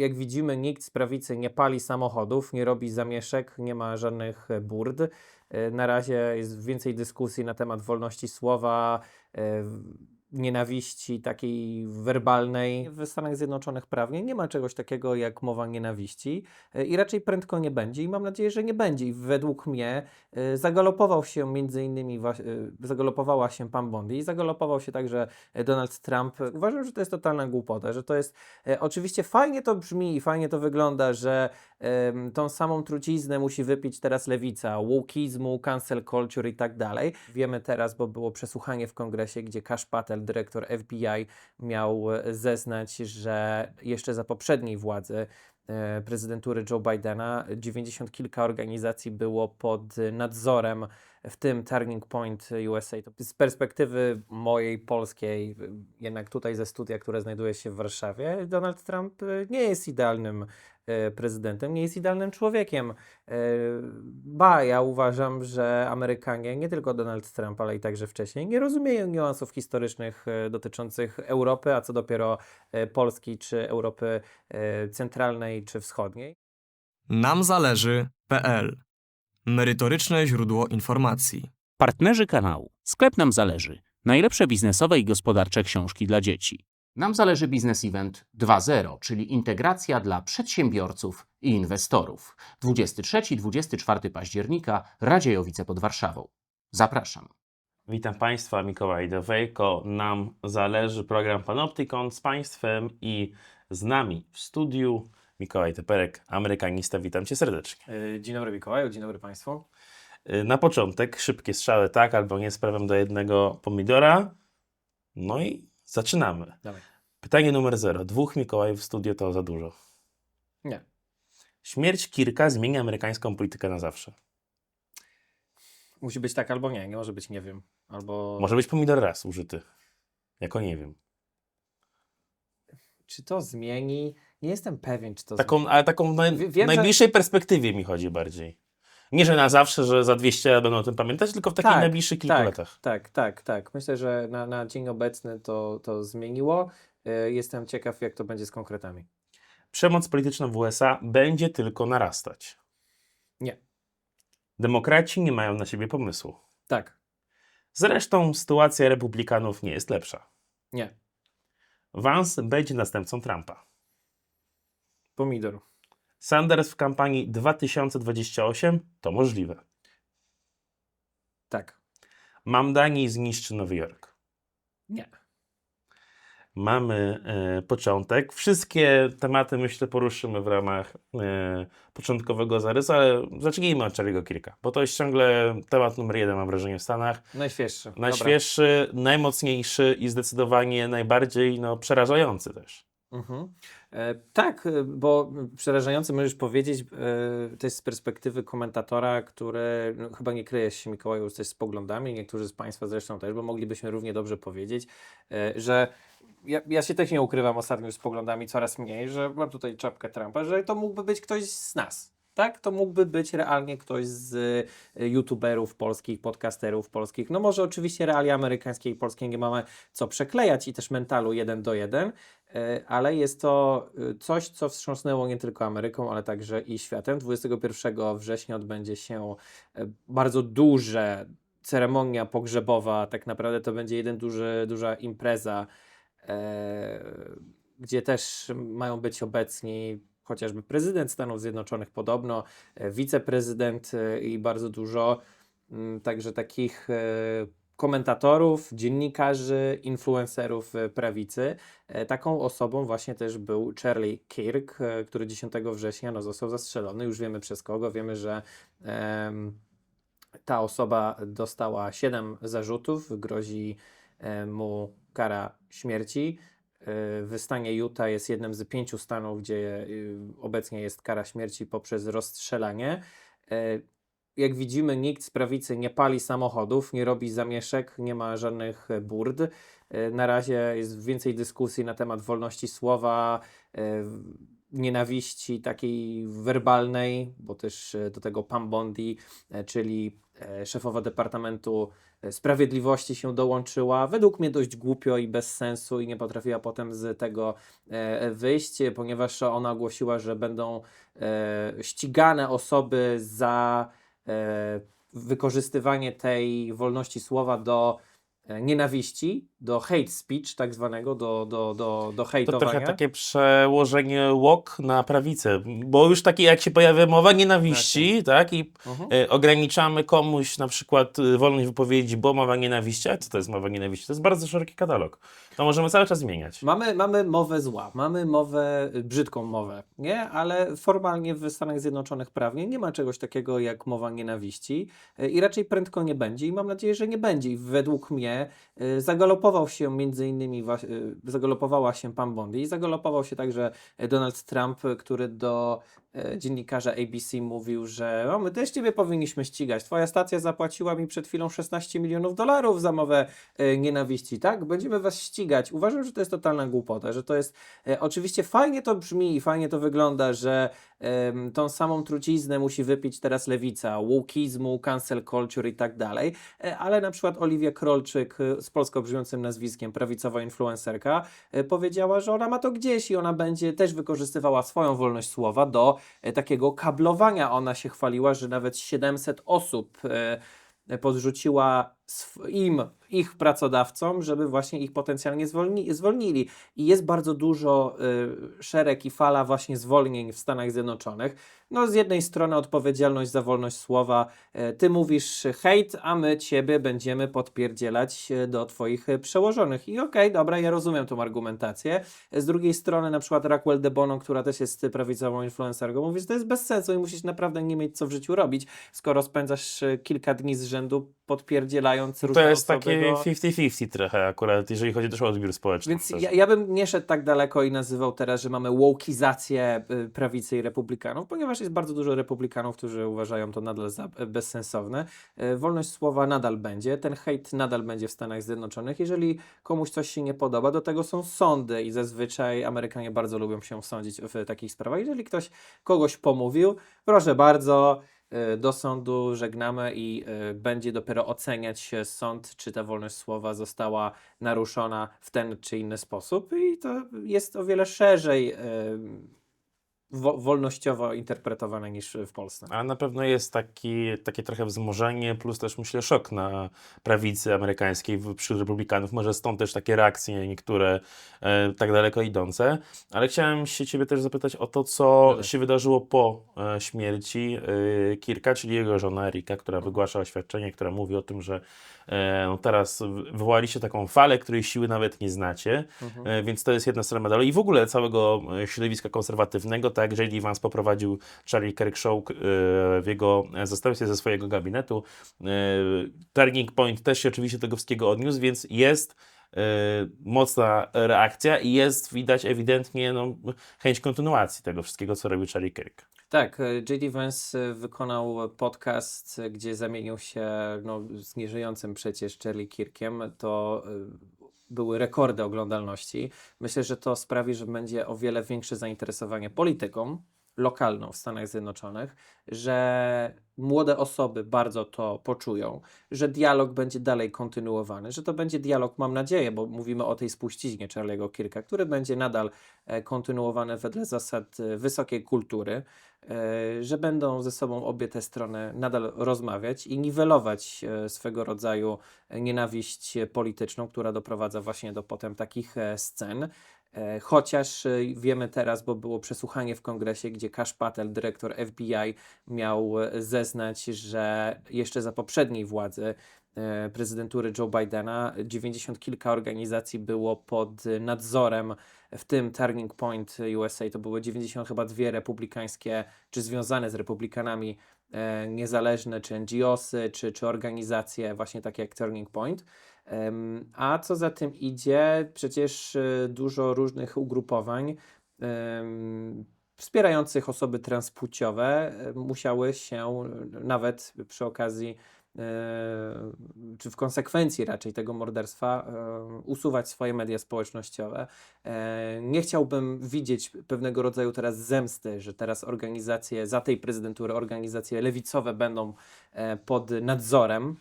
jak widzimy, nikt z prawicy nie pali samochodów, nie robi zamieszek, nie ma żadnych e, burd. E, Na razie jest więcej dyskusji na temat wolności słowa, e, nienawiści takiej werbalnej. W Stanach Zjednoczonych prawnie nie ma czegoś takiego jak mowa nienawiści e, i raczej prędko nie będzie i mam nadzieję, że nie będzie. I według mnie e, zagalopował się między innymi, e, zagalopowała się Pam Bondi i zagalopował się także Donald Trump. Uważam, że to jest totalna głupota, że to jest oczywiście fajnie to brzmi i fajnie to wygląda, że tą samą truciznę musi wypić teraz lewica, wokeizmu, cancel culture i tak dalej. Wiemy teraz, bo było przesłuchanie w kongresie, gdzie Kash Patel, dyrektor FBI, miał e, zeznać, że jeszcze za poprzedniej władzy e, prezydentury Joe Bidena 90 kilka organizacji było pod nadzorem, w tym Turning Point USA. To z perspektywy mojej polskiej, jednak tutaj ze studia, które znajduje się w Warszawie, Donald Trump y, nie jest idealnym e, prezydentem, nie jest idealnym człowiekiem. E, Ba, ja uważam, że Amerykanie, nie tylko Donald Trump, ale i także wcześniej, nie rozumieją niuansów historycznych e, dotyczących Europy, a co dopiero e, Polski czy Europy e, centralnej czy wschodniej. Nam zależy.pl Merytoryczne źródło informacji. Partnerzy kanału. Sklep nam zależy. Najlepsze biznesowe i gospodarcze książki dla dzieci. Nam zależy Biznes Event 2.0, czyli integracja dla przedsiębiorców i inwestorów. 23-24 października Radziejowice pod Warszawą. Zapraszam. Witam Państwa, Mikołaj Dewejko. Nam zależy program Panoptykon z Państwem i z nami w studiu Mikołaj Teperek, amerykanista. Witam Cię serdecznie. E, Dzień dobry Mikołaju, dzień dobry Państwu. Y, Na początek szybkie strzały tak albo nie sprawem do jednego pomidora. No i zaczynamy. Dawaj. Pytanie numer zero. Dwóch Mikołajów w studiu to za dużo. Nie. Śmierć Kirka zmieni amerykańską politykę na zawsze. Musi być tak albo nie, nie może być nie wiem. Albo Może być pomidor raz użyty. Jako nie wiem. czy to zmieni? Nie jestem pewien, czy to Taką, ale taką w naj, wiem, najbliższej perspektywie mi chodzi bardziej. Nie, że na zawsze, że za 200 lat będą o tym pamiętać, tylko w takich Tak, najbliższych kilku tak, latach. Tak, tak, tak. Myślę, że na, na dzień obecny to, to zmieniło. E, Jestem ciekaw, jak to będzie z konkretami. Przemoc polityczna w USA będzie tylko narastać. Nie. Demokraci nie mają na siebie pomysłu. Tak, Zresztą sytuacja republikanów nie jest lepsza. nie. Vance będzie następcą Trumpa. Pomidor. Sanders w kampanii 2028 to możliwe. Tak. Mamdani zniszczy Nowy Jork. Nie. Mamy e, początek. Wszystkie tematy, myślę, poruszymy w ramach e, początkowego zarysu, ale zacznijmy od Charlie'ego Kirka, bo to jest ciągle temat numer jeden, mam wrażenie, w Stanach. Najświeższy. Dobra. Najświeższy, najmocniejszy i zdecydowanie najbardziej no, przerażający też. Mhm. E, tak, e, bo przerażające możesz powiedzieć, e, to jest z perspektywy komentatora, który no, chyba nie kryje się Mikołaju też z poglądami, niektórzy z Państwa zresztą też, bo moglibyśmy równie dobrze powiedzieć, że ja, ja się też nie ukrywam ostatnio już z poglądami coraz mniej, że mam tutaj czapkę Trumpa, że to mógłby być ktoś z nas. Tak, to mógłby być realnie ktoś z e, youtuberów polskich, podcasterów polskich. No może oczywiście realia amerykańskie i polskie nie mamy co przeklejać i też mentalu jeden do jeden, E, ale jest to e, coś, co wstrząsnęło nie tylko Ameryką, ale także i światem. 21 września odbędzie się bardzo duże ceremonia pogrzebowa, tak naprawdę to będzie jeden duży, duża impreza, gdzie też mają być obecni chociażby prezydent Stanów Zjednoczonych podobno, e, wiceprezydent e, i bardzo dużo mm, także takich e, komentatorów, dziennikarzy, influencerów prawicy. Taką osobą właśnie też był Charlie Kirk, który 10 września no, został zastrzelony. Już wiemy przez kogo. Wiemy, że em, ta osoba dostała 7 zarzutów, grozi mu kara śmierci. E, W stanie Utah jest jednym z pięciu stanów, gdzie y, obecnie jest kara śmierci poprzez rozstrzelanie. E, Jak widzimy, nikt z prawicy nie pali samochodów, nie robi zamieszek, nie ma żadnych e, burd. E, Na razie jest więcej dyskusji na temat wolności słowa, e, nienawiści takiej werbalnej, bo też e, do tego Pam Bondi, e, czyli e, szefowa Departamentu e, Sprawiedliwości się dołączyła. Według mnie dość głupio i bez sensu i nie potrafiła potem z tego e, wyjść, ponieważ ona ogłosiła, że będą e, ścigane osoby za e, wykorzystywanie tej wolności słowa do nienawiści, do hate speech tak zwanego, do, do, do, do To hejtowania. trochę takie przełożenie łok na prawicę, bo już takie jak się pojawia mowa nienawiści, tak, i Mhm. e, ograniczamy komuś na przykład e, wolność wypowiedzi, bo mowa nienawiści, a co to jest mowa nienawiści? To jest bardzo szeroki katalog. To możemy cały czas zmieniać. Mamy, mamy mowę zła, mamy mowę, brzydką mowę, nie? Ale formalnie w Stanach Zjednoczonych prawnie nie ma czegoś takiego jak mowa nienawiści i raczej prędko nie będzie i mam nadzieję, że nie będzie. I według mnie y, zagalopował się między innymi, y, zagalopowała się Pam Bondi i zagalopował się także Donald Trump, który do dziennikarza ABC mówił, że o, my też ciebie powinniśmy ścigać. Twoja stacja zapłaciła mi przed chwilą 16 milionów dolarów za mowę e, nienawiści, tak? Będziemy was ścigać. Uważam, że to jest totalna głupota, że to jest e, oczywiście fajnie to brzmi i fajnie to wygląda, że em, tą samą truciznę musi wypić teraz lewica, wokeizmu, cancel culture i tak dalej, e, ale na przykład Oliwia Krolczyk e, z polsko brzmiącym nazwiskiem, prawicowa influencerka, e, powiedziała, że ona ma to gdzieś i ona będzie też wykorzystywała swoją wolność słowa do e, takiego kablowania. Ona się chwaliła, że nawet 700 osób e, podrzuciła sw- im, ich pracodawcom, żeby właśnie ich potencjalnie zwolni, zwolnili. I jest bardzo dużo y, szereg i fala właśnie zwolnień w Stanach Zjednoczonych. No z jednej strony odpowiedzialność za wolność słowa. E, Ty mówisz hejt, a my ciebie będziemy podpierdzielać e, do twoich przełożonych. I okej, dobra, ja rozumiem tą argumentację. Z drugiej strony na przykład Raquel de Bono, która też jest prawicową influencerką, mówi, że to jest bez sensu i musisz naprawdę nie mieć co w życiu robić, skoro spędzasz e, kilka dni z rzędu podpierdzielając To różne jest osoby takie do... 50-50 trochę akurat, jeżeli chodzi też o odbiór społeczny. Więc Też. ja, ja bym nie szedł tak daleko i nazywał teraz, że mamy wokizację y, prawicy i republikanów, ponieważ jest bardzo dużo republikanów, którzy uważają to nadal za y, bezsensowne. Y, Wolność słowa nadal będzie, ten hejt nadal będzie w Stanach Zjednoczonych. Jeżeli komuś coś się nie podoba, do tego są sądy i zazwyczaj Amerykanie bardzo lubią się sądzić w takich sprawach. Jeżeli ktoś kogoś pomówił, proszę bardzo, do sądu żegnamy i y, będzie dopiero oceniać się sąd, czy ta wolność słowa została naruszona w ten czy inny sposób. I to jest o wiele szerzej wo, wolnościowo interpretowane niż w Polsce. A na pewno jest taki, takie trochę wzmożenie, plus też myślę szok na prawicy amerykańskiej wśród republikanów. Może stąd też takie reakcje niektóre e, tak daleko idące. Ale chciałem się ciebie też zapytać o to, co Dawaj. się wydarzyło po e, śmierci e, Kirka, czyli jego żona Erika, która wygłasza oświadczenie, która mówi o tym, że e, no teraz wywołaliście taką falę, której siły nawet nie znacie. Mhm. E, Więc to jest jedna strona medalu. I w ogóle całego e, środowiska konserwatywnego, tak, J.D. Vance poprowadził Charlie Kirk Show e, w jego e, zastępstwie ze swojego gabinetu. E, Turning Point też się oczywiście tego wszystkiego odniósł, więc jest mocna reakcja i jest widać ewidentnie no, chęć kontynuacji tego wszystkiego, co robił Charlie Kirk. Tak, J.D. Vance wykonał podcast, gdzie zamienił się no, z nieżyjącym przecież Charlie Kirkiem. To były rekordy oglądalności. Myślę, że to sprawi, że będzie o wiele większe zainteresowanie polityką lokalną w Stanach Zjednoczonych, że młode osoby bardzo to poczują, że dialog będzie dalej kontynuowany, że to będzie dialog, mam nadzieję, bo mówimy o tej spuściźnie Charlie'ego Kirka, który będzie nadal e, kontynuowany wedle zasad e, wysokiej kultury, że będą ze sobą obie te strony nadal rozmawiać i niwelować e, swego rodzaju nienawiść polityczną, która doprowadza właśnie do potem takich e, scen. E, Chociaż e, wiemy teraz, bo było przesłuchanie w kongresie, gdzie Kash Patel, dyrektor FBI, miał e, zeznać, że jeszcze za poprzedniej władzy e, prezydentury Joe Bidena 90 kilka organizacji było pod e, nadzorem, w tym Turning Point USA. To były 90 chyba dwie republikańskie, czy związane z republikanami e, niezależne, czy NGOsy, czy, czy organizacje właśnie takie jak Turning Point. A co za tym idzie, przecież e, dużo różnych ugrupowań wspierających osoby transpłciowe e, musiały się e, nawet przy okazji czy w konsekwencji raczej tego morderstwa e, usuwać swoje media społecznościowe. E, Nie chciałbym widzieć pewnego rodzaju teraz zemsty, że teraz organizacje za tej prezydentury, organizacje lewicowe będą e, pod nadzorem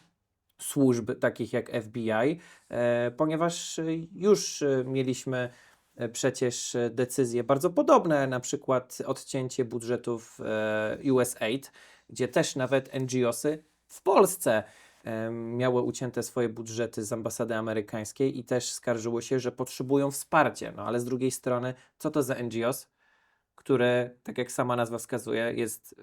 służb takich jak FBI, e, ponieważ e, już e, mieliśmy e, przecież e, decyzje bardzo podobne, na przykład odcięcie budżetów e, USAID, gdzie też nawet NGOsy w Polsce miały ucięte swoje budżety z ambasady amerykańskiej i też skarżyły się, że potrzebują wsparcia. No ale z drugiej strony, co to za NGOs, które, tak jak sama nazwa wskazuje, jest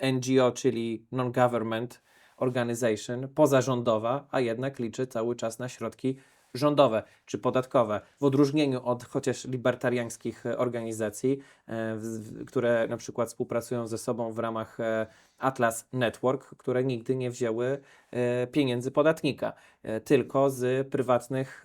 y, NGO, czyli Non-Government Organization, pozarządowa, a jednak liczy cały czas na środki rządowe czy podatkowe, w odróżnieniu od chociaż libertariańskich e, organizacji, e, które na przykład współpracują ze sobą w ramach e, Atlas Network, które nigdy nie wzięły pieniędzy podatnika, tylko z prywatnych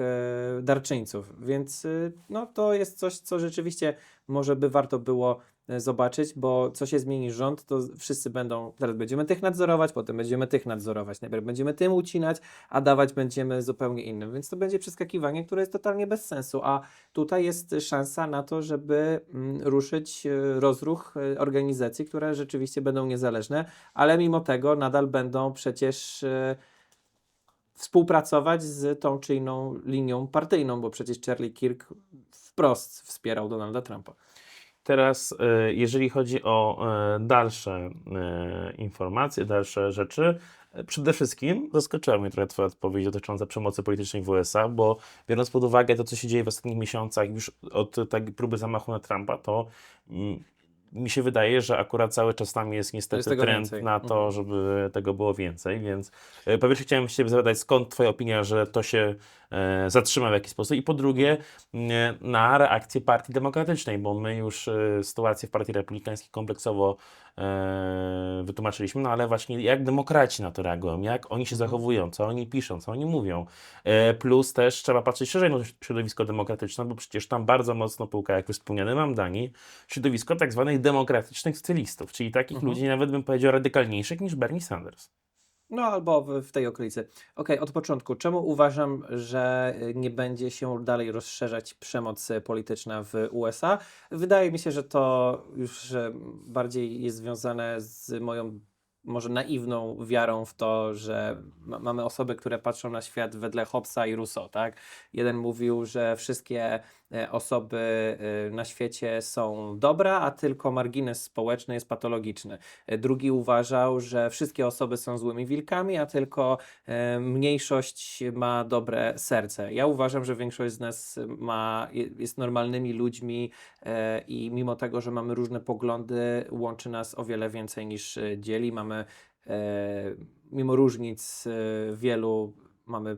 darczyńców. Więc no, to jest coś, co rzeczywiście może by warto było zobaczyć, bo co się zmieni rząd, to wszyscy będą, teraz będziemy tych nadzorować, potem będziemy tych nadzorować, najpierw będziemy tym ucinać, a dawać będziemy zupełnie innym, więc to będzie przeskakiwanie, które jest totalnie bez sensu, a tutaj jest szansa na to, żeby mm, ruszyć e, rozruch e, organizacji, które rzeczywiście będą niezależne, ale mimo tego nadal będą przecież e, współpracować z tą czy inną linią partyjną, bo przecież Charlie Kirk wprost wspierał Donalda Trumpa. Teraz, e, jeżeli chodzi o e, dalsze e, informacje, dalsze rzeczy, przede wszystkim zaskoczyła mnie trochę Twoja odpowiedź dotycząca przemocy politycznej w USA, bo biorąc pod uwagę to, co się dzieje w ostatnich miesiącach, już od tak próby zamachu na Trumpa, to mm, mi się wydaje, że akurat cały czas tam jest niestety jest trend więcej. na to, Mhm. żeby tego było więcej, więc e, po pierwsze chciałem się zapytać, skąd Twoja opinia, że to się e, zatrzyma w jakiś sposób i po drugie na reakcję Partii Demokratycznej, bo my już e, sytuację w Partii Republikańskiej kompleksowo wytłumaczyliśmy, no ale właśnie jak demokraci na to reagują, jak oni się zachowują, co oni piszą, co oni mówią. E, plus też trzeba patrzeć szerzej na środowisko demokratyczne, bo przecież tam bardzo mocno puka, jak już wspomniany mam Dani, środowisko tak zwanych demokratycznych stylistów, czyli takich Mhm. ludzi nawet bym powiedział radykalniejszych niż Bernie Sanders. No albo w, w tej okolicy. Okej, od początku. Czemu uważam, że y, nie będzie się dalej rozszerzać przemoc y, polityczna w USA? Wydaje mi się, że to już bardziej jest związane z moją może naiwną wiarą w to, że ma, mamy osoby, które patrzą na świat wedle Hobbesa i Rousseau, tak? Jeden mówił, że wszystkie osoby e, na świecie są dobre, a tylko margines społeczny jest patologiczny. E, Drugi uważał, że wszystkie osoby są złymi wilkami, a tylko e, mniejszość ma dobre serce. Ja uważam, że większość z nas ma, je- jest normalnymi ludźmi e, i mimo tego, że mamy różne poglądy, łączy nas o wiele więcej niż e, dzieli. Mamy, e, mimo różnic e, wielu, mamy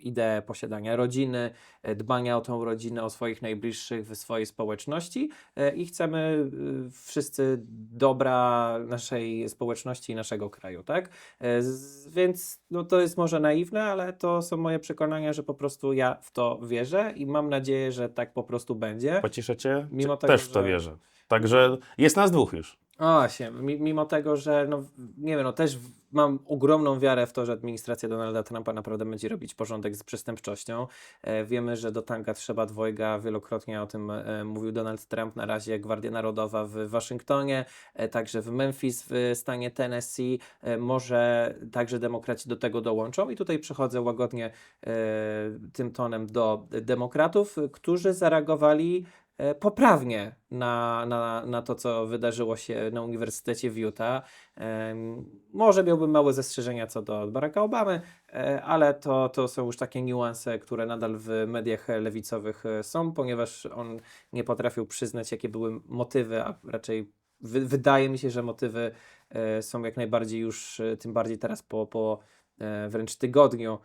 ideę posiadania rodziny, e, dbania o tą rodzinę, o swoich najbliższych w swojej społeczności e, i chcemy y, wszyscy dobra naszej społeczności i naszego kraju, tak? E, Więc no, to jest może naiwne, ale to są moje przekonania, że po prostu ja w to wierzę i mam nadzieję, że tak po prostu będzie. Pocieszę Cię? Mimo tego, Też w to że- wierzę. Także jest nas dwóch już. O, się, mi- mimo tego, że no, nie wiem, no też mam ogromną wiarę w to, że administracja Donalda Trumpa naprawdę będzie robić porządek z przestępczością. E, wiemy, że do tanka trzeba dwojga, wielokrotnie o tym e, mówił Donald Trump, na razie Gwardia Narodowa w Waszyngtonie, e, także w Memphis w stanie Tennessee, e, może także demokraci do tego dołączą. I tutaj przechodzę łagodnie e, tym tonem do demokratów, którzy zareagowali poprawnie na, na, na to, co wydarzyło się na Uniwersytecie w Utah. Może miałbym małe zastrzeżenia co do Baracka Obamy, e, ale to, to są już takie niuanse, które nadal w mediach lewicowych e, są, ponieważ on nie potrafił przyznać, jakie były motywy, a raczej wy, wydaje mi się, że motywy e, są jak najbardziej już, e, tym bardziej teraz po, po e, wręcz tygodniu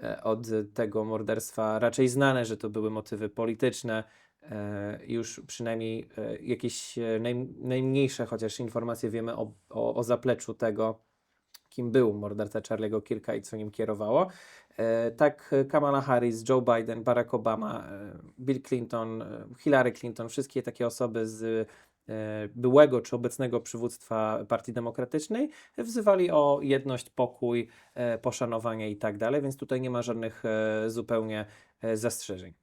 e, od tego morderstwa, raczej znane, że to były motywy polityczne. E, Już przynajmniej e, jakieś e, naj, najmniejsze chociaż informacje wiemy o, o, o zapleczu tego, kim był morderca Charlie'ego Kirka i co nim kierowało. Tak Kamala Harris, Joe Biden, Barack Obama, Bill Clinton, Hillary Clinton, wszystkie takie osoby z byłego czy obecnego przywództwa Partii Demokratycznej, wzywali o jedność, pokój, poszanowanie i tak dalej, więc tutaj nie ma żadnych zupełnie zastrzeżeń.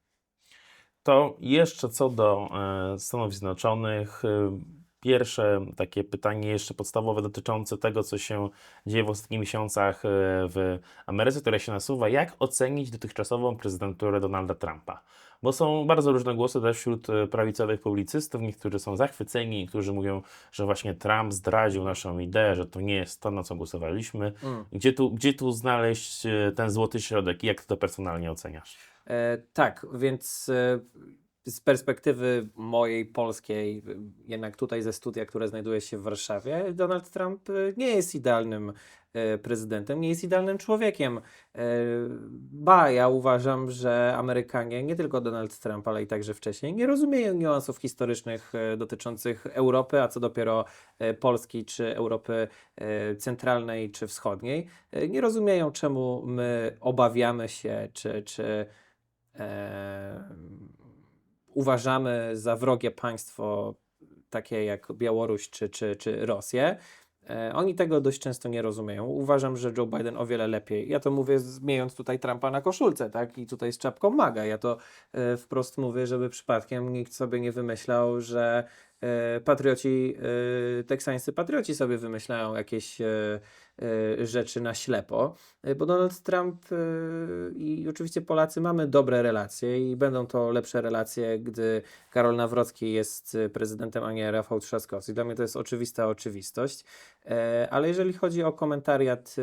To jeszcze co do e, Stanów Zjednoczonych. e, Pierwsze takie pytanie, jeszcze podstawowe, dotyczące tego, co się dzieje w ostatnich miesiącach e, w Ameryce, które się nasuwa. Jak ocenić dotychczasową prezydenturę Donalda Trumpa? Bo są bardzo różne głosy też wśród prawicowych publicystów. Niektórzy są zachwyceni, niektórzy mówią, że właśnie Trump zdradził naszą ideę, że to nie jest to, na co głosowaliśmy. Mm. Gdzie tu, gdzie tu znaleźć ten złoty środek i jak ty to personalnie oceniasz? E, tak, więc e, z perspektywy mojej polskiej, jednak tutaj ze studia, które znajduje się w Warszawie, Donald Trump e, nie jest idealnym prezydentem, nie jest idealnym człowiekiem. Ba, ja uważam, że Amerykanie, nie tylko Donald Trump, ale i także wcześniej, nie rozumieją niuansów historycznych dotyczących Europy, a co dopiero Polski czy Europy centralnej czy wschodniej. Nie rozumieją, czemu my obawiamy się, czy, czy e, uważamy za wrogie państwo takie jak Białoruś czy, czy, czy Rosję. E, Oni tego dość często nie rozumieją. Uważam, że Joe Biden o wiele lepiej. Ja to mówię zmieniając tutaj Trumpa na koszulce, tak? I tutaj z czapką maga. Ja to e, wprost mówię, żeby przypadkiem nikt sobie nie wymyślał, że patrioci, e, teksańscy patrioci sobie wymyślają jakieś e, e, rzeczy na ślepo, E, bo Donald Trump e, i oczywiście Polacy mamy dobre relacje i będą to lepsze relacje, gdy Karol Nawrocki jest e, prezydentem, a nie Rafał Trzaskowski. Dla mnie to jest oczywista oczywistość. E, Ale jeżeli chodzi o komentariat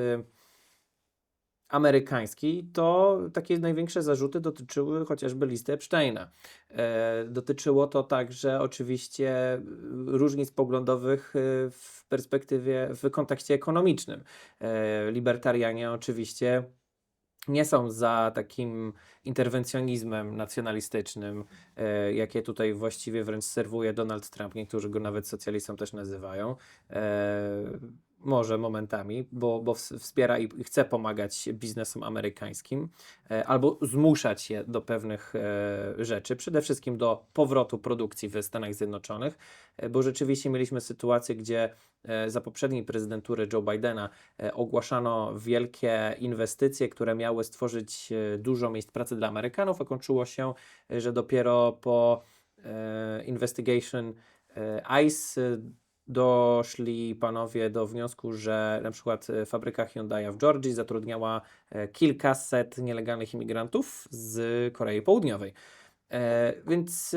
e, amerykański, to takie największe zarzuty dotyczyły chociażby listy Epsteina. E, Dotyczyło to także oczywiście różnic poglądowych e, w perspektywie, w kontekście ekonomicznym. E, Libertarianie oczywiście nie są za takim interwencjonizmem nacjonalistycznym, jakie tutaj właściwie wręcz serwuje Donald Trump. Niektórzy go nawet socjalistą też nazywają. Może momentami, bo, bo ws- wspiera i chce pomagać biznesom amerykańskim, e, albo zmuszać je do pewnych e, rzeczy, przede wszystkim do powrotu produkcji w Stanach Zjednoczonych, e, bo rzeczywiście mieliśmy sytuację, gdzie za poprzedniej prezydentury Joe Bidena ogłaszano wielkie inwestycje, które miały stworzyć dużo miejsc pracy dla Amerykanów, a kończyło się, że dopiero po investigation ICE doszli panowie do wniosku, że na przykład e, fabryka Hyundai w Georgii zatrudniała e, kilkaset nielegalnych imigrantów z Korei Południowej. E, Więc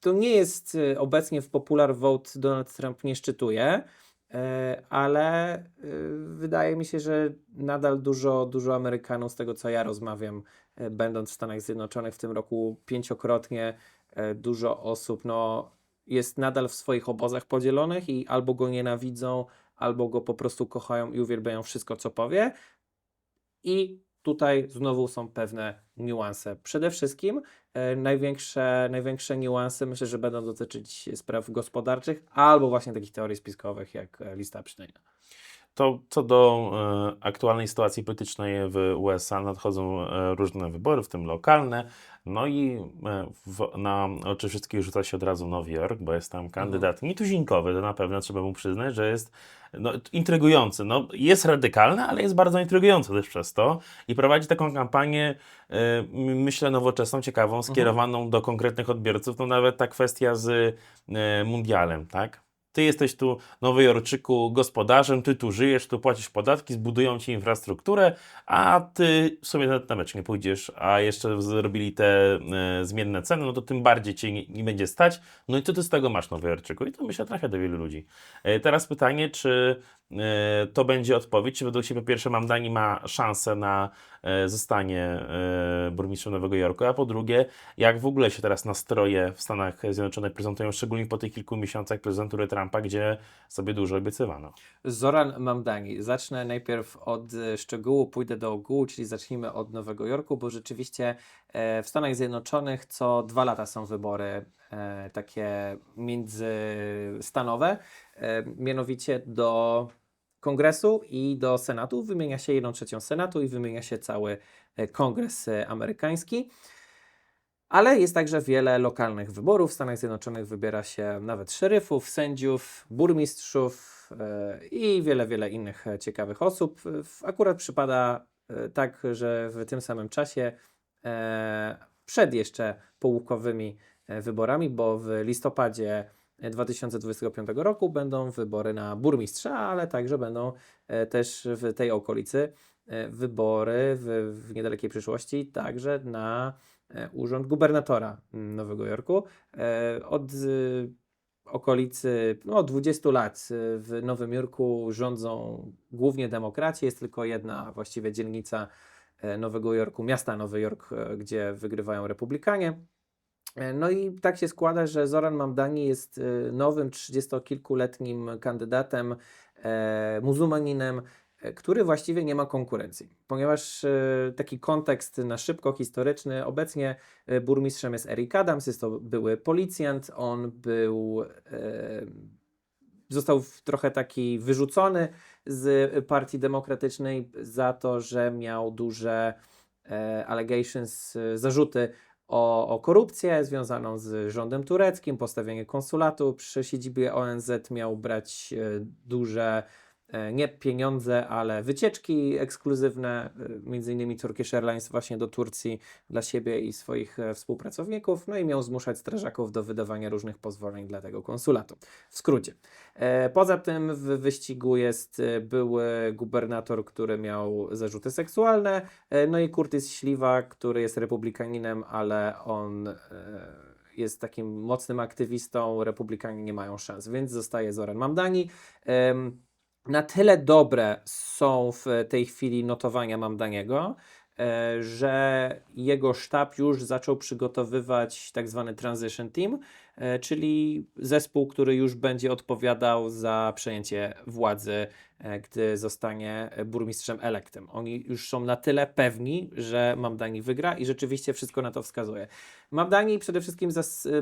to nie jest obecnie w popular vote Donald Trump nie szczytuje, ale wydaje mi się, że nadal dużo, dużo Amerykanów, z tego co ja rozmawiam, będąc w Stanach Zjednoczonych w tym roku pięciokrotnie, dużo osób no, jest nadal w swoich obozach podzielonych i albo go nienawidzą, albo go po prostu kochają i uwielbiają wszystko, co powie. I tutaj znowu są pewne niuanse. Przede wszystkim e, największe, największe niuanse myślę, że będą dotyczyć spraw gospodarczych albo właśnie takich teorii spiskowych jak e, lista Epsteina. To co do e, aktualnej sytuacji politycznej w USA, nadchodzą e, różne wybory, w tym lokalne. No i e, w, na oczy wszystkich rzuca się od razu Nowy Jork, bo jest tam kandydat nietuzinkowy, to na pewno trzeba mu przyznać, że jest no, intrygujący. No, jest radykalny, ale jest bardzo intrygujący też przez to i prowadzi taką kampanię, myślę, nowoczesną, ciekawą, skierowaną do konkretnych odbiorców. No nawet ta kwestia z mundialem, tak? Ty jesteś tu, Nowy Jorczyku, gospodarzem, ty tu żyjesz, tu płacisz podatki, zbudują ci infrastrukturę, a ty w sumie na mecz nie pójdziesz, a jeszcze zrobili te e, zmienne ceny, no to tym bardziej cię nie, nie będzie stać. No i co ty z tego masz, Nowy Jorczyku? I to myślę trafia do wielu ludzi. E, teraz pytanie, czy to będzie odpowiedź, czy według Ciebie po pierwsze Mamdani ma szansę na e, zostanie e, burmistrzem Nowego Jorku, a po drugie, jak w ogóle się teraz nastroje w Stanach Zjednoczonych prezentują, szczególnie po tych kilku miesiącach prezydentury Trumpa, gdzie sobie dużo obiecywano. Zoran Mamdani. Zacznę najpierw od e, szczegółu, pójdę do ogółu, czyli zacznijmy od Nowego Jorku, bo rzeczywiście e, w Stanach Zjednoczonych co dwa lata są wybory e, takie międzystanowe, e, mianowicie do Kongresu i do Senatu. Wymienia się jedną trzecią Senatu i wymienia się cały e, Kongres e, amerykański. Ale jest także wiele lokalnych wyborów. W Stanach Zjednoczonych wybiera się nawet szeryfów, sędziów, burmistrzów e, i wiele, wiele innych e, ciekawych osób. Akurat przypada e, tak, że w tym samym czasie, e, przed jeszcze połówkowymi e, wyborami, bo w listopadzie e, 2025 roku będą wybory na burmistrza, ale także będą e, też w tej okolicy e, wybory w, w niedalekiej przyszłości także na e, urząd gubernatora Nowego Jorku. E, Od okolicy no, 20 lat w Nowym Jorku rządzą głównie demokraci. Jest tylko jedna właściwie dzielnica e, Nowego Jorku, miasta Nowy Jork, e, gdzie wygrywają republikanie. E, No i tak się składa, że Zoran Mamdani jest e, nowym, 30-kilkuletnim kandydatem, e, muzułmaninem, który właściwie nie ma konkurencji, ponieważ taki kontekst na szybko historyczny, obecnie burmistrzem jest Eric Adams, jest to były policjant, on był, został trochę taki wyrzucony z Partii Demokratycznej za to, że miał duże allegations, zarzuty o, o korupcję związaną z rządem tureckim, postawienie konsulatu przy siedzibie ONZ miał brać e, duże, nie pieniądze, ale wycieczki ekskluzywne, e, między innymi Turkish Airlines właśnie do Turcji dla siebie i swoich e, współpracowników, no i miał zmuszać strażaków do wydawania różnych pozwoleń dla tego konsulatu. W skrócie. E, Poza tym w wyścigu jest e, były gubernator, który miał zarzuty seksualne, e, no i Curtis Śliwa, który jest republikaninem, ale on e, jest takim mocnym aktywistą, republikanie nie mają szans, więc zostaje Zoran Mamdani. Na tyle dobre są w tej chwili notowania Mamdaniego, e, że jego sztab już zaczął przygotowywać tak zwany transition team, e, czyli zespół, który już będzie odpowiadał za przejęcie władzy, e, gdy zostanie burmistrzem elektem. Oni już są na tyle pewni, że Mamdani wygra i rzeczywiście wszystko na to wskazuje. Mamdani przede wszystkim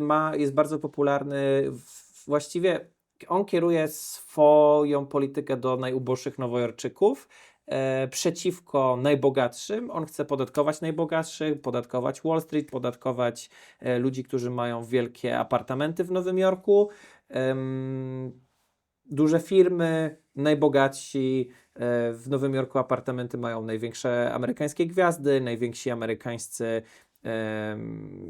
ma, jest bardzo popularny, w, właściwie on kieruje swoją politykę do najuboższych nowojorczyków, e, przeciwko najbogatszym. On chce podatkować najbogatszych, podatkować Wall Street, podatkować e, ludzi, którzy mają wielkie apartamenty w Nowym Jorku. Em, duże firmy, najbogatsi e, w Nowym Jorku apartamenty mają największe amerykańskie gwiazdy, najwięksi amerykańscy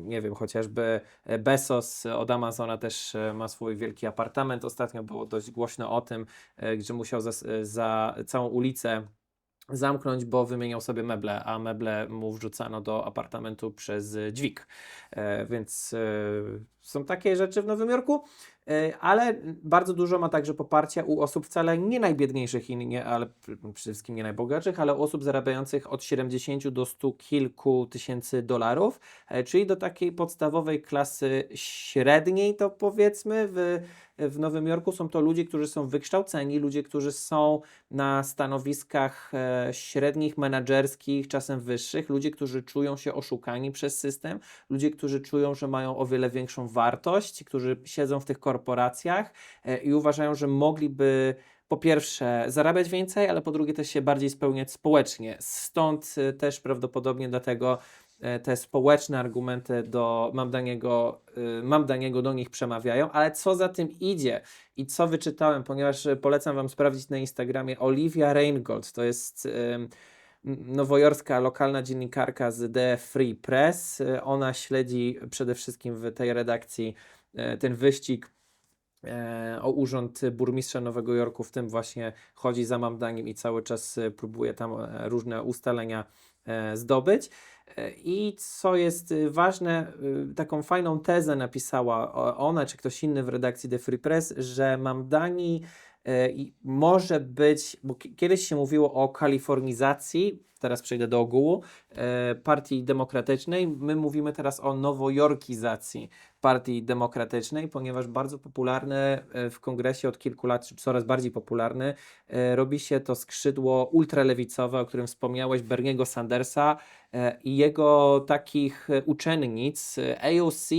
nie wiem, chociażby Bezos od Amazona też e, ma swój wielki apartament. Ostatnio było dość głośno o tym, e, że musiał za, za całą ulicę zamknąć, bo wymieniał sobie meble, a meble mu wrzucano do apartamentu przez e, dźwig. E, więc e, są takie rzeczy w Nowym Jorku, e, ale bardzo dużo ma także poparcia u osób wcale nie najbiedniejszych, i nie, ale pr- przede wszystkim nie najbogatszych, ale osób zarabiających od 70 do 100 kilku tysięcy dolarów, e, czyli do takiej podstawowej klasy średniej, to powiedzmy w, w Nowym Jorku są to ludzie, którzy są wykształceni, ludzie, którzy są na stanowiskach e, średnich, menedżerskich, czasem wyższych, ludzie, którzy czują się oszukani przez system, ludzie, którzy czują, że mają o wiele większą wartość, którzy siedzą w tych korporacjach e, i uważają, że mogliby po pierwsze zarabiać więcej, ale po drugie też się bardziej spełniać społecznie. Stąd e, też prawdopodobnie dlatego te społeczne argumenty do Mamdaniego, y, Mamdaniego do nich przemawiają, ale co za tym idzie i co wyczytałem, ponieważ e, polecam Wam sprawdzić na Instagramie Olivia Reingold, to jest ym, nowojorska lokalna dziennikarka z The Free Press. E, Ona śledzi przede wszystkim w tej redakcji e, ten wyścig e, o urząd burmistrza Nowego Jorku, w tym właśnie chodzi za Mamdaniem i cały czas e, próbuje tam e, różne ustalenia e, zdobyć. E, I co jest y, ważne, y, taką fajną tezę napisała ona czy ktoś inny w redakcji The Free Press, że Mamdani e, i może być, bo ki- kiedyś się mówiło o kalifornizacji, teraz przejdę do ogółu, e, Partii Demokratycznej. My mówimy teraz o nowojorkizacji Partii Demokratycznej, ponieważ bardzo popularne e, w kongresie od kilku lat, czy coraz bardziej popularne, e, robi się to skrzydło ultralewicowe, o którym wspomniałeś, Berniego Sandersa i jego takich uczennic. AOC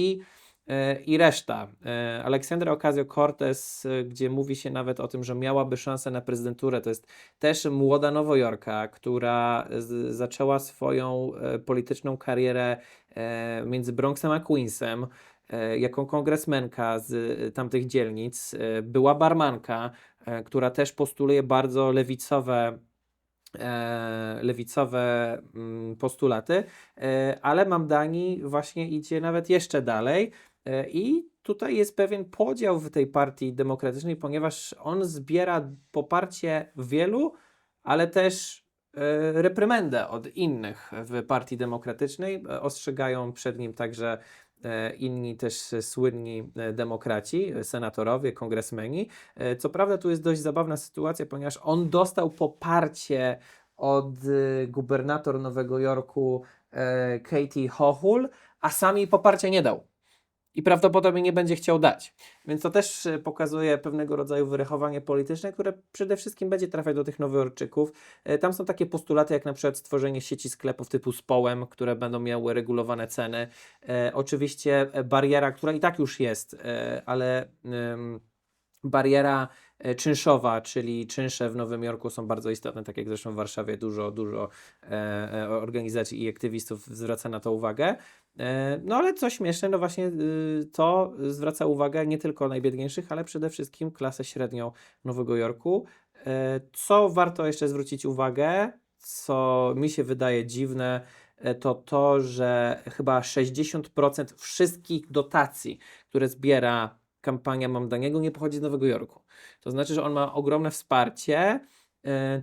i reszta. E, Aleksandra Ocasio-Cortez, e, gdzie mówi się nawet o tym, że miałaby szansę na prezydenturę, to jest też młoda Nowojorka, która z, zaczęła swoją e, polityczną karierę e, między Bronxem a Queensem e, jako kongresmenka z e, tamtych dzielnic. E, Była barmanka, e, która też postuluje bardzo lewicowe e, lewicowe mm, postulaty, e, ale Mamdani właśnie idzie nawet jeszcze dalej e, i tutaj jest pewien podział w tej partii demokratycznej, ponieważ on zbiera poparcie wielu, ale też e, reprymendę od innych w partii demokratycznej. E, Ostrzegają przed nim także e, inni też słynni e, demokraci, e, senatorowie, kongresmeni. E, Co prawda tu jest dość zabawna sytuacja, ponieważ on dostał poparcie od e, gubernator Nowego Jorku e, Katie Hochul, a sam jej poparcia nie dał. I prawdopodobnie nie będzie chciał dać. Więc to też e, pokazuje pewnego rodzaju wyrachowanie polityczne, które przede wszystkim będzie trafiać do tych Nowojorczyków. E, Tam są takie postulaty, jak na przykład stworzenie sieci sklepów typu Społem, które będą miały regulowane ceny. E, oczywiście bariera, która i tak już jest, ale bariera czynszowa, czyli czynsze w Nowym Jorku są bardzo istotne, tak jak zresztą w Warszawie dużo, dużo organizacji i aktywistów zwraca na to uwagę. E, no ale co śmieszne, no właśnie y, to zwraca uwagę nie tylko najbiedniejszych, ale przede wszystkim klasę średnią Nowego Jorku. E, Co warto jeszcze zwrócić uwagę, co mi się wydaje dziwne, e, to to, że chyba 60% wszystkich dotacji, które zbiera kampania Mamdaniego, nie pochodzi z Nowego Jorku. To znaczy, że on ma ogromne wsparcie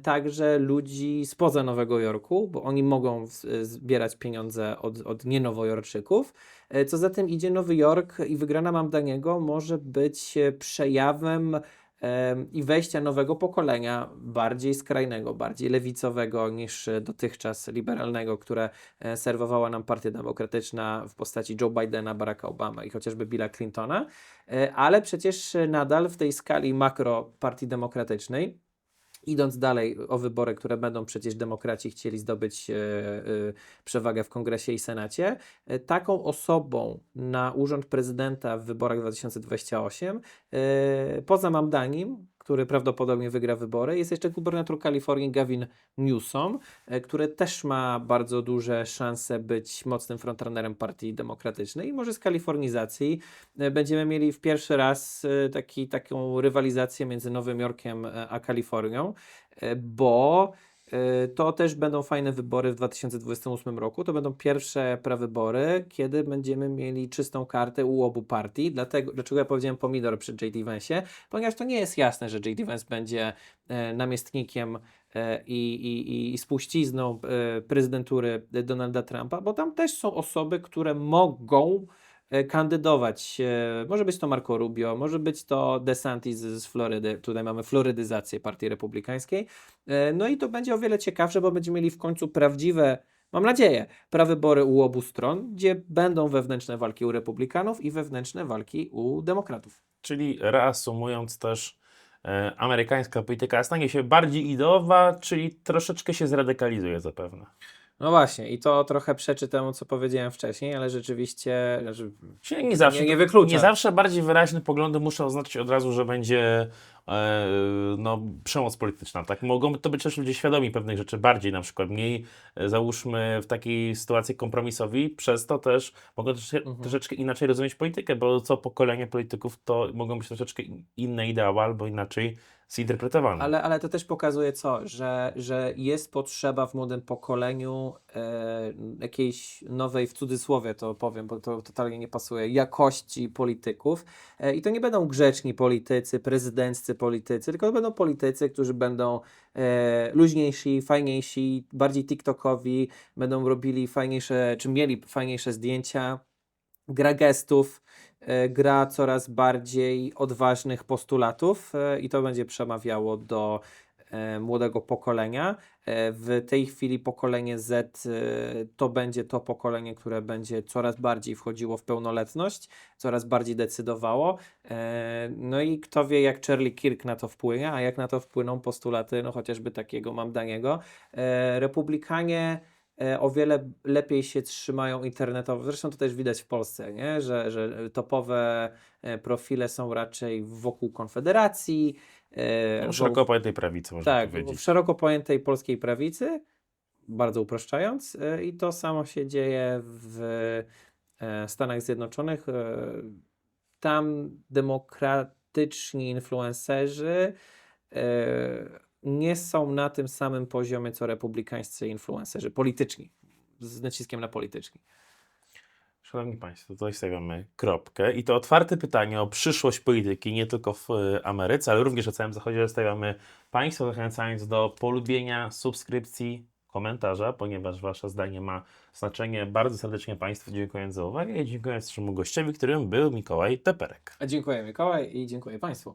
także ludzi spoza Nowego Jorku, bo oni mogą z- zbierać pieniądze od, od nienowojorczyków. E, Co za tym idzie, Nowy Jork i wygrana Mamdaniego może być e, przejawem em, i wejścia nowego pokolenia, bardziej skrajnego, bardziej lewicowego niż e, dotychczas liberalnego, które e, serwowała nam Partia Demokratyczna w postaci Joe Bidena, Baracka Obama i chociażby Billa Clintona, E, ale przecież e, nadal w tej skali makro Partii Demokratycznej Idąc dalej o wybory, które będą przecież demokraci chcieli zdobyć e, e, przewagę w kongresie i senacie, e, taką osobą na urząd prezydenta w wyborach 2028, e, poza Mamdanim, który prawdopodobnie wygra wybory, jest jeszcze gubernator Kalifornii Gavin Newsom, e, który też ma bardzo duże szanse być mocnym frontrunnerem partii demokratycznej. I może z kalifornizacji e, będziemy mieli w pierwszy raz e, taki, taką rywalizację między Nowym Jorkiem a Kalifornią, bo to też będą fajne wybory w 2028 roku. To będą pierwsze prawybory, kiedy będziemy mieli czystą kartę u obu partii. Dlatego, dlaczego ja powiedziałem pomidor przy J.D. Vance'ie? Ponieważ to nie jest jasne, że J.D. Vance będzie e, namiestnikiem e, i, i, i spuścizną e, prezydentury Donalda Trumpa, bo tam też są osoby, które mogą kandydować. E, Może być to Marco Rubio, może być to DeSantis z Florydy. Tutaj mamy florydyzację Partii Republikańskiej. E, No i to będzie o wiele ciekawsze, bo będziemy mieli w końcu prawdziwe, mam nadzieję, prawybory u obu stron, gdzie będą wewnętrzne walki u Republikanów i wewnętrzne walki u Demokratów. Czyli reasumując też, e, amerykańska polityka stanie się bardziej ideowa, czyli troszeczkę się zradykalizuje zapewne. No właśnie, i to trochę przeczy temu, co powiedziałem wcześniej, ale rzeczywiście. Znaczy, Czyli nie zawsze, Nie- nie wyklucza. nie zawsze bardziej wyraźne poglądy muszą oznaczać od razu, że będzie e, no, przemoc polityczna. Tak? Mogą to być też ludzie świadomi pewnych rzeczy bardziej, na przykład mniej e, załóżmy w takiej sytuacji kompromisowi, przez to też mogą trosze, Mhm. troszeczkę inaczej rozumieć politykę, bo co pokolenie polityków to mogą być troszeczkę in- inne ideały albo inaczej zinterpretowane. Ale, ale to też pokazuje co, że, że jest potrzeba w młodym pokoleniu e, jakiejś nowej, w cudzysłowie to powiem, bo to totalnie nie pasuje, jakości polityków. E, I to nie będą grzeczni politycy, prezydenccy politycy, tylko to będą politycy, którzy będą e, luźniejsi, fajniejsi, bardziej TikTokowi, będą robili fajniejsze, czy mieli fajniejsze zdjęcia, gra gestów, gra coraz bardziej odważnych postulatów e, i to będzie przemawiało do e, młodego pokolenia. E, W tej chwili pokolenie Z e, to będzie to pokolenie, które będzie coraz bardziej wchodziło w pełnoletność, coraz bardziej decydowało. E, No i kto wie, jak Charlie Kirk na to wpłynie, a jak na to wpłyną postulaty, no chociażby takiego Mamdaniego. E, Republikanie e, o wiele lepiej się trzymają internetowo. Zresztą to też widać w Polsce, nie? Że, że topowe e, profile są raczej wokół Konfederacji. e, No, szeroko pojętej prawicy, można tak, w powiedzieć. szeroko pojętej polskiej prawicy, bardzo upraszczając, e, i to samo się dzieje w e, Stanach Zjednoczonych. E, Tam demokratyczni influencerzy e, nie są na tym samym poziomie co republikańscy influencerzy, polityczni, z naciskiem na polityczni. Szanowni Państwo, tutaj stawiamy kropkę i to otwarte pytanie o przyszłość polityki, nie tylko w e, Ameryce, ale również na całym Zachodzie stawiamy Państwu, zachęcając do polubienia, subskrypcji, komentarza, ponieważ Wasze zdanie ma znaczenie. Bardzo serdecznie Państwu dziękuję za uwagę i dziękuję naszemu gościowi, którym był Mikołaj Teperek. A Dziękuję Mikołaj i dziękuję Państwu.